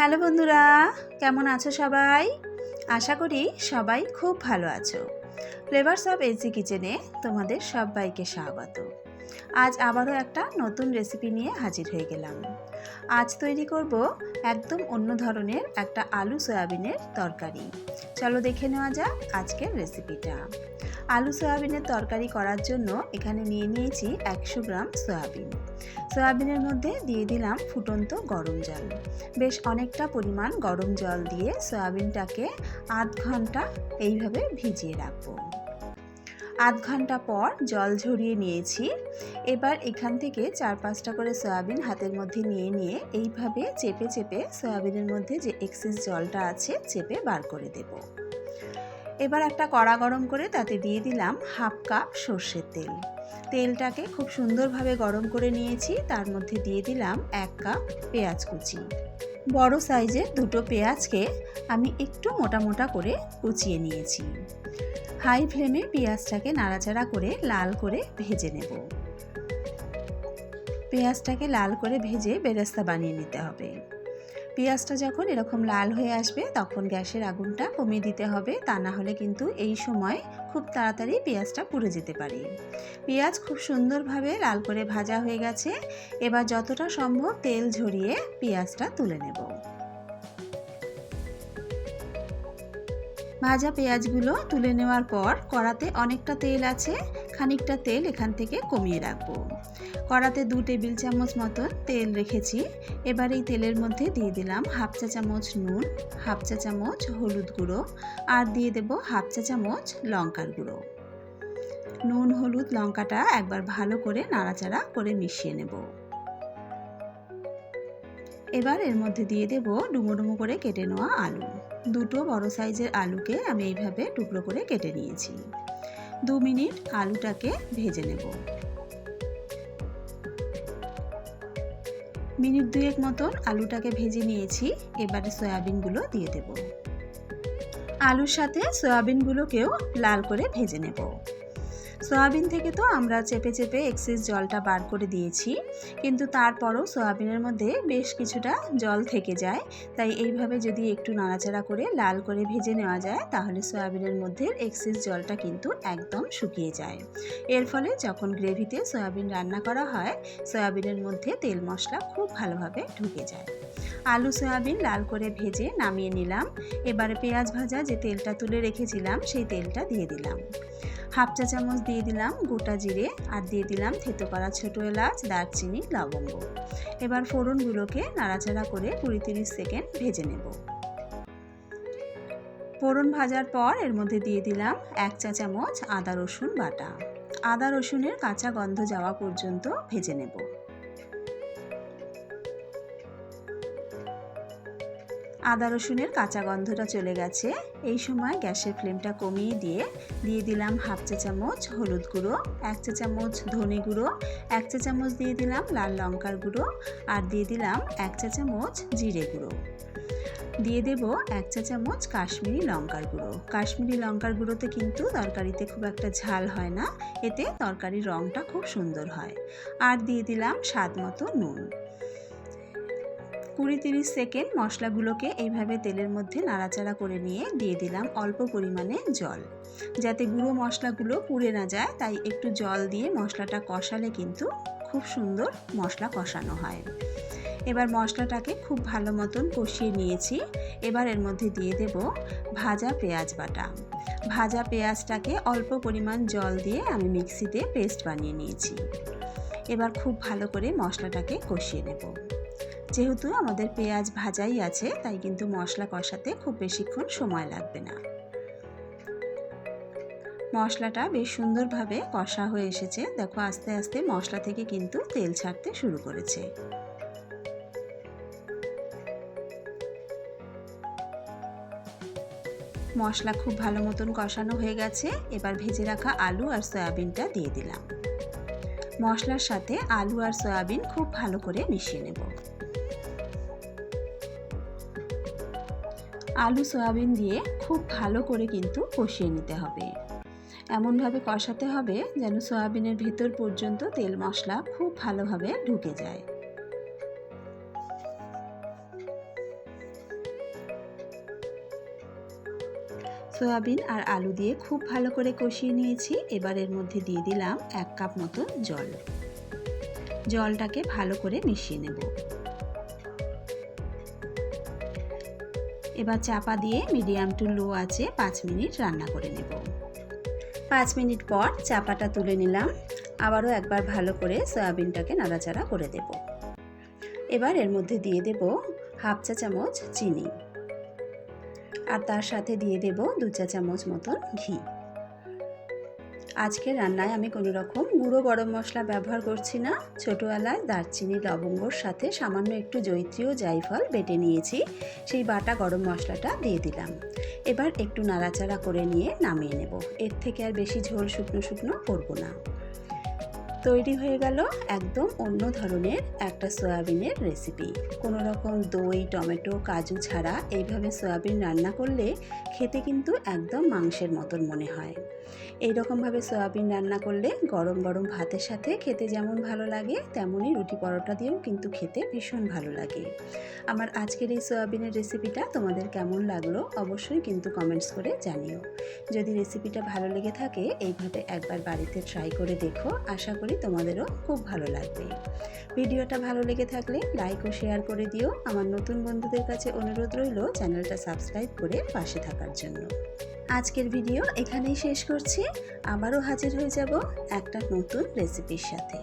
Hello বন্ধুরা, কেমন আছো সবাই? আশা করি সবাই খুব ভালো আছো। ফ্লেভার্স অফ এসি কিচেনে তোমাদের সবাইকে স্বাগত। আজ আবারও একটা নতুন রেসিপি নিয়ে হাজির হয়ে গেলাম। আজ তৈরি করব একদম অন্য ধরনের একটা আলু সয়াবিনের তরকারি। চলো দেখে নেওয়া যাক আজকের রেসিপিটা আলু সয়াবিনের তরকারি করার জন্য এখানে নিয়ে নিয়েছি একশো গ্রাম সয়াবিন। সয়াবিনের মধ্যে দিয়ে দিলাম ফুটন্ত গরম জল। বেশ অনেকটা পরিমাণ গরম জল দিয়ে সয়াবিনটাকে আধ ঘণ্টা এইভাবে ভিজিয়ে রাখব। আধ ঘণ্টা পর জল ঝরিয়ে নিয়েছি। এবার এখান থেকে চার পাঁচটা করে সয়াবিন হাতের মধ্যে নিয়ে নিয়ে এইভাবে চেপে চেপে সয়াবিনের মধ্যে যে এক্সেস জলটা আছে চেপে বার করে দেব। এবার একটা কড়া গরম করে তাতে দিয়ে দিলাম হাফ কাপ সর্ষের তেল। তেলটাকে খুব সুন্দরভাবে গরম করে নিয়েছি, তার মধ্যে দিয়ে দিলাম এক কাপ পেঁয়াজ কুচি। বড় সাইজের দুটো পেঁয়াজকে আমি একটু মোটা মোটা করে কুচিয়ে নিয়েছি। হাই ফ্লেমে পেঁয়াজটাকে নাড়াচাড়া করে লাল করে ভেজে নেব। পেঁয়াজটাকে লাল করে ভেজে বেরেস্তা বানিয়ে নিতে হবে। পেঁয়াজটা যখন এরকম লাল হয়ে আসবে, তখন গ্যাসের আগুনটা কমিয়ে দিতে হবে। তা না হলে কিন্তু এই সময় খুব তাড়াতাড়ি পেঁয়াজটা পুড়ে যেতে পারে। পেঁয়াজ খুব সুন্দরভাবে লাল করে ভাজা হয়ে গেছে। এবার যতটা সম্ভব তেল ঝরিয়ে পেঁয়াজটা তুলে নেব। ভাজা পেঁয়াজগুলো তুলে নেওয়ার পর কড়াতে অনেকটা তেল আছে, খানিকটা তেল এখান থেকে কমিয়ে রাখব। কড়াতে দু টেবিল চামচ মতন তেল রেখেছি। এবার এই তেলের মধ্যে দিয়ে দিলাম হাফ চা চামচ নুন, হাফ চা চামচ হলুদ গুঁড়ো আর দিয়ে দেব হাফ চা চামচ লঙ্কার গুঁড়ো। নুন, হলুদ, লঙ্কাটা একবার ভালো করে নাড়াচাড়া করে মিশিয়ে নেব। এবার এর মধ্যে দিয়ে দেব ডুমো ডুমো করে কেটে নেওয়া আলু। দুটো বড় সাইজের আলুকে আমি এইভাবে টুকরো করে কেটে নিয়েছি। দু মিনিট আলুটাকে ভেজে নেব। মিনিট দুয়েক মতন আলুটাকে ভেজে নিয়েছি, এবারে সয়াবিনগুলো দিয়ে দেব। আলুর সাথে সয়াবিনগুলোকেও লাল করে ভেজে নেব। সয়াবিন থেকে তো আমরা চেপে চেপে এক্সেস জলটা বার করে দিয়েছি, কিন্তু তারপরও সয়াবিনের মধ্যে বেশ কিছুটা জল থেকে যায়। তাই এইভাবে যদি একটু নাড়াচাড়া করে লাল করে ভেজে নেওয়া যায়, তাহলে সয়াবিনের মধ্যে এক্সেস জলটা কিন্তু একদম শুকিয়ে যায়। এর ফলে যখন গ্রেভিতে সয়াবিন রান্না করা হয়, সয়াবিনের মধ্যে তেল মশলা খুব ভালোভাবে ঢুকে যায়। আলু সয়াবিন লাল করে ভেজে নামিয়ে নিলাম। এবারে পেঁয়াজ ভাজা যে তেলটা তুলে রেখেছিলাম, সেই তেলটা দিয়ে দিলাম। হাফ চা চামচ দিয়ে দিলাম গোটা জিরে আর দিয়ে দিলাম থেতো করা ছোটো এলাচ, দারচিনি, লবঙ্গ। এবার ফোড়নগুলোকে নাড়াচাড়া করে কুড়ি তিরিশ সেকেন্ড ভেজে নেব। ফোড়ন ভাজার পর এর মধ্যে দিয়ে দিলাম এক চা চামচ আদা রসুন বাটা। আদা রসুনের কাঁচা গন্ধ যাওয়া পর্যন্ত ভেজে নেব। আদা রসুনের কাঁচা গন্ধটা চলে গেছে। এই সময় গ্যাসের ফ্লেমটা কমিয়ে দিয়ে দিয়ে দিলাম হাফ চা চামচ হলুদ গুঁড়ো, এক চা চামচ ধনে গুঁড়ো, এক চা চামচ দিয়ে দিলাম লাল লঙ্কার গুঁড়ো আর দিয়ে দিলাম এক চা চামচ জিরে গুঁড়ো। দিয়ে দেব এক চা চামচ কাশ্মীরি লঙ্কার গুঁড়ো। কাশ্মীরি লঙ্কার গুঁড়োতে কিন্তু তরকারিতে খুব একটা ঝাল হয় না, এতে তরকারির রঙটা খুব সুন্দর হয়। আর দিয়ে দিলাম স্বাদ মতো নুন। কুড়ি তিরিশ সেকেন্ড মশলাগুলোকে এইভাবে তেলের মধ্যে নাড়াচাড়া করে নিয়ে দিয়ে দিলাম অল্প পরিমাণে জল। যাতে গুঁড়ো মশলাগুলো পুড়ে না যায়, তাই একটু জল দিয়ে মশলাটা কষালে কিন্তু খুব সুন্দর মশলা কষানো হয়। এবার মশলাটাকে খুব ভালো মতন কষিয়ে নিয়েছি। এবার এর মধ্যে দিয়ে দেব ভাজা পেঁয়াজ বাটা। ভাজা পেঁয়াজটাকে অল্প পরিমাণ জল দিয়ে আমি মিক্সিতে পেস্ট বানিয়ে নিয়েছি। এবার খুব ভালো করে মশলাটাকে কষিয়ে নেব। যেহেতু আমাদের পেঁয়াজ ভাজাই আছে, তাই কিন্তু মশলা কষাতে খুব বেশিক্ষণ সময় লাগবে না। মশলাটা বেশ সুন্দরভাবে কষা হয়ে এসেছে। দেখো, আস্তে আস্তে মশলা থেকে কিন্তু তেল ছাড়তে শুরু করেছে। মশলা খুব ভালো মতন কষানো হয়ে গেছে। এবার ভেজে রাখা আলু আর সয়াবিনটা দিয়ে দিলাম। মশলার সাথে আলু আর সয়াবিন খুব ভালো করে মিশিয়ে নেব। আলু, সয়াবিন দিয়ে খুব ভালো করে কিন্তু কষিয়ে নিতে হবে। এমনভাবে কষাতে হবে যেন সয়াবিনের ভেতর পর্যন্ত তেল মশলা খুব ভালোভাবে ঢুকে যায়। সয়াবিন আর আলু দিয়ে খুব ভালো করে কষিয়ে নিয়েছি। এবার এর মধ্যে দিয়ে দিলাম এক কাপ মতো জল। জলটাকে ভালো করে মিশিয়ে নেব। এবার চাপা দিয়ে মিডিয়াম টু লো আছে পাঁচ মিনিট রান্না করে নেব। পাঁচ মিনিট পর চাপাটা তুলে নিলাম। আবারও একবার ভালো করে সয়াবিনটাকে নাড়াচাড়া করে দেব। এবার এর মধ্যে দিয়ে দেব হাফ চা চামচ চিনি। আর তার সাথে দিয়ে দেব দু চা চামচ মতন ঘি। আজকে রান্নায় আমি কোনো রকম গুঁড়ো গরম মশলা ব্যবহার করছি না। ছোটো এলায় দারচিনি, লবঙ্গর সাথে সামান্য একটু জৈত্রী ও জায়ফল বেটে নিয়েছি। সেই বাটা গরম মশলাটা দিয়ে দিলাম। এবার একটু নাড়াচাড়া করে নিয়ে নামিয়ে নেব। এর থেকে আর বেশি ঝোল শুকনো শুকনো করব না। তৈরি হয়ে গেল একদম অন্য ধরনের একটা সয়াবিনের রেসিপি কোনো রকম দই, টমেটো, কাজু ছাড়া এইভাবে সয়াবিন রান্না করলে খেতে কিন্তু একদম মাংসের মতন মনে হয়। এই রকমভাবে সয়াবিন রান্না করলে গরম গরম ভাতের সাথে খেতে যেমন ভালো লাগে তেমনই রুটি পরোটা দিয়েও কিন্তু খেতে ভীষণ ভালো লাগে। আমার আজকের এই সয়াবিনের রেসিপিটা তোমাদের কেমন লাগল অবশ্যই কিন্তু কমেন্টস করে জানিও। যদি রেসিপিটা ভালো লেগে থাকে, এইভাবে একবার বাড়িতে ট্রাই করে দেখো। আশা করি তোমাদেরও খুব ভালো লাগবে। ভিডিওটা ভালো লেগে থাকলে লাইক ও শেয়ার করে দিও। আমার নতুন বন্ধুদের কাছে অনুরোধ রইল চ্যানেলটা সাবস্ক্রাইব করে পাশে থাকার জন্য। আজকের ভিডিও এখানেই শেষ করছি। আবারও হাজির হয়ে যাব একটা নতুন রেসিপির সাথে।